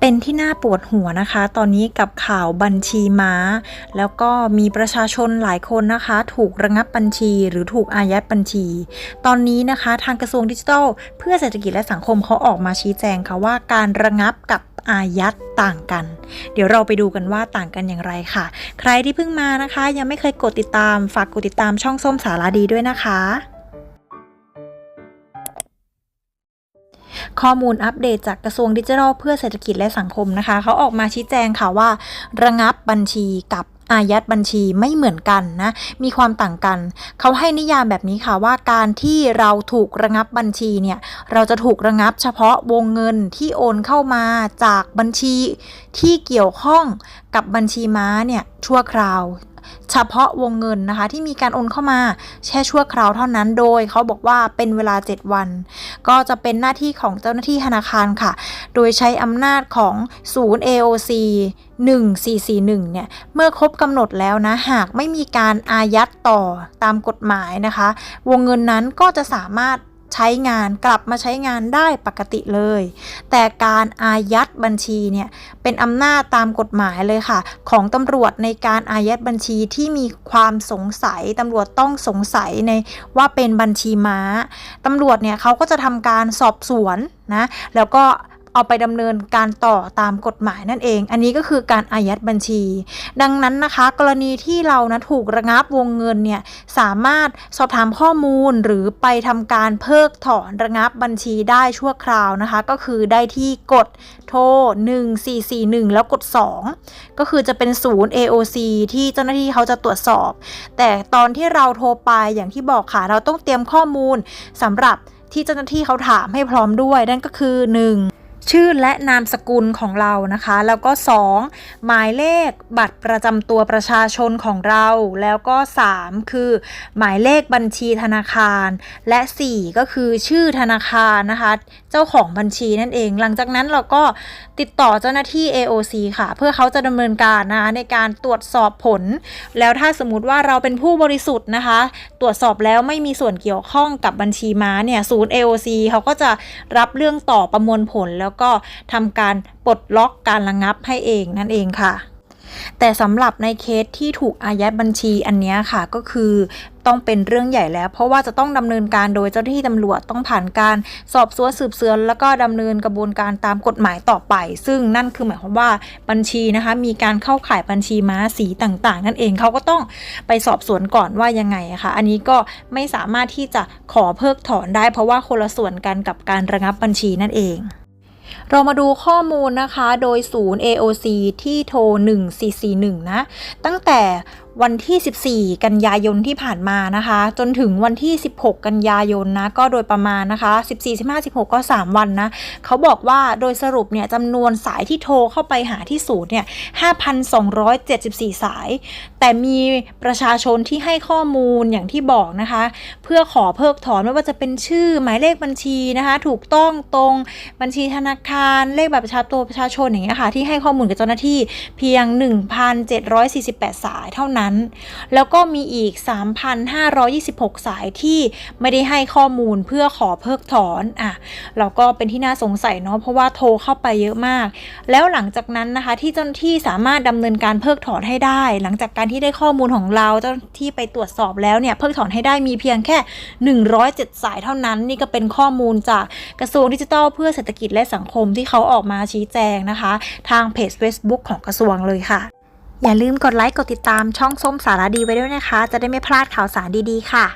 เป็นที่น่าปวดหัวนะคะ ตอนนี้กับข่าวบัญชีม้า แล้วก็มีประชาชนหลายคนนะคะ ถูกระงับบัญชีหรือถูกอายัดบัญชี ตอนนี้นะคะทางกระทรวงดิจิทัล เพื่อเศรษฐกิจและสังคมเขาออกมาชี้แจงค่ะว่าการระงับกับอายัดต่างกัน เดี๋ยวเราไปดูกันว่าต่างกันอย่างไรค่ะ ใครที่เพิ่งมานะคะ ยังไม่เคยกดติดตามฝากกดติดตามช่องส้มสาราดีด้วยนะคะ ข้อมูลอัปเดตจากกระทรวงดิจิทัลเพื่อเศรษฐกิจและสังคมนะคะเขาออกมาชี้แจงค่ะว่า ระงับบัญชีกับอายัดบัญชีไม่เหมือนกันนะ มีความต่างกัน เขาให้นิยามแบบนี้ค่ะว่าการที่เราถูกระงับบัญชีเนี่ย เราจะถูกระงับเฉพาะวงเงินที่โอนเข้ามาจากบัญชีที่เกี่ยวข้องกับบัญชีม้าเนี่ยชั่วคราว เฉพาะวงเงินนะคะ ที่มีการโอนเข้ามาแค่ชั่วคราวเท่านั้นโดยเขาบอกว่าเป็นเวลา 7 วัน ก็จะเป็นหน้าที่ของเจ้าหน้าที่ธนาคารค่ะ โดยใช้อำนาจของศูนย์ AOC 1441 เนี่ย เมื่อครบกำหนดแล้วนะ หากไม่มีการอายัดต่อตามกฎหมายนะคะ วงเงินนั้นก็จะสามารถ ใช้งานกลับมาใช้งานได้ปกติเลย แต่การอายัดบัญชีเนี่ยเป็นอำนาจตามกฎหมายเลยค่ะ ของตำรวจในการอายัดบัญชีที่มีความสงสัยตำรวจต้องสงสัยในว่าเป็นบัญชีม้าตำรวจเนี่ยเขาก็จะทำการสอบสวนนะแล้วก็ เอาไปดำเนินการต่อตามกฎหมายนั่นเอง อันนี้ก็คือการอายัดบัญชี ดังนั้นนะคะ กรณีที่เรานะถูกระงับวงเงินเนี่ยสามารถสอบถามข้อมูลหรือไปทำการเพิกถอนระงับบัญชีได้ชั่วคราวนะคะ ก็คือได้ที่กดโทร 1441 แล้วกด 2 ก็คือจะเป็นศูนย์ AOC ที่เจ้าหน้าที่เขาจะตรวจสอบ แต่ตอนที่เราโทรไปอย่างที่บอกค่ะ เราต้องเตรียมข้อมูลสำหรับที่เจ้าหน้าที่เขาถามให้พร้อมด้วย นั่นก็คือ 1. ชื่อและนามสกุลของเรานะคะ แล้วก็ 2. หมายเลขบัตรประจำตัวประชาชนของเรา แล้วก็ 3 คือ หมายเลขบัญชีธนาคาร และ 4 ก็คือชื่อธนาคารนะคะ เจ้าของบัญชีนั่นเอง หลังจากนั้นเราก็ติดต่อเจ้าหน้าที่ AOC ค่ะ เพื่อเขาจะดำเนินการนะคะในการตรวจสอบผล แล้วถ้าสมมติว่าเราเป็นผู้บริสุทธิ์นะคะ ตรวจสอบแล้วไม่มีส่วนเกี่ยวข้องกับบัญชีม้าเนี่ยศูนย์ AOC เขาก็จะรับเรื่องต่อประมวลผลแล้วก็ทำการปลดล็อกการระงับให้เองนั่นเองค่ะ แต่สำหรับในเคสที่ถูกอายัดบัญชีอันนี้ค่ะก็คือต้องเป็นเรื่องใหญ่แล้ว เพราะว่าจะต้องดำเนินการโดยเจ้าหน้าที่ตำรวจต้องผ่านการสอบสวนสืบสวนแล้วก็ดำเนินกระบวนการตามกฎหมายต่อไป ซึ่งนั่นคือหมายความว่าบัญชีนะคะ มีการเข้าข่ายบัญชีม้าสีต่าง ๆ นั่นเองเขาก็ต้องไปสอบสวนก่อนว่ายังไงค่ะอันนี้ก็ไม่สามารถที่จะขอเพิกถอนได้ เพราะว่าคนละส่วนกันกับการระงับบัญชีนั่นเอง เรามาดูข้อมูลนะคะ โดยศูนย์ AOC ที่โทร 1441 นะ ตั้งแต่ วันที่ 14 กันยายนที่ผ่านมานะคะ จนถึงวันที่ 16 กันยายนนะก็โดยประมาณนะคะ 14 15 16 ก็ 3 วันนะเขาบอกว่าโดยสรุปเนี่ยจำนวนสายที่โทรเข้าไปหาที่ศูนย์เนี่ย 5,274 สาย แต่มีประชาชนที่ให้ข้อมูลอย่างที่บอกนะคะ เพื่อขอเพิกถอนไม่ว่าจะเป็นชื่อหมายเลขบัญชีนะคะ ถูกต้องตรงบัญชีธนาคารเลขบัตรประชาตัวประชาชนอย่างเงี้ยค่ะที่ให้ข้อมูลกับเจ้าหน้าที่เพียง 1,748 สายเท่านั้นแล้วก็มีอีก 3,526 สายที่ไม่ได้ให้ข้อมูลเพื่อขอเพิกถอนอะเราก็เป็นที่น่าสงสัยเนาะเพราะว่าโทรเข้าไปเยอะมาก แล้วหลังจากนั้นนะคะที่เจ้าหน้าที่สามารถดำเนินการเพิกถอนให้ได้ หลังจากการที่ได้ข้อมูลของเราเจ้าหน้าที่ไปตรวจสอบแล้วเนี่ยเพิกถอนให้ได้มีเพียงแค่ 107 สายเท่านั้น นี่ก็เป็นข้อมูลจากกระทรวงดิจิทัล เพื่อเศรษฐกิจและสังคมที่เขาออกมาชี้แจงนะคะ ทางเพจ Facebook ของกระทรวงเลยค่ะ อย่าลืมกดไลค์กดติดตามช่องส้มสารดีไว้ด้วยนะคะ จะได้ไม่พลาดข่าวสารดีๆค่ะ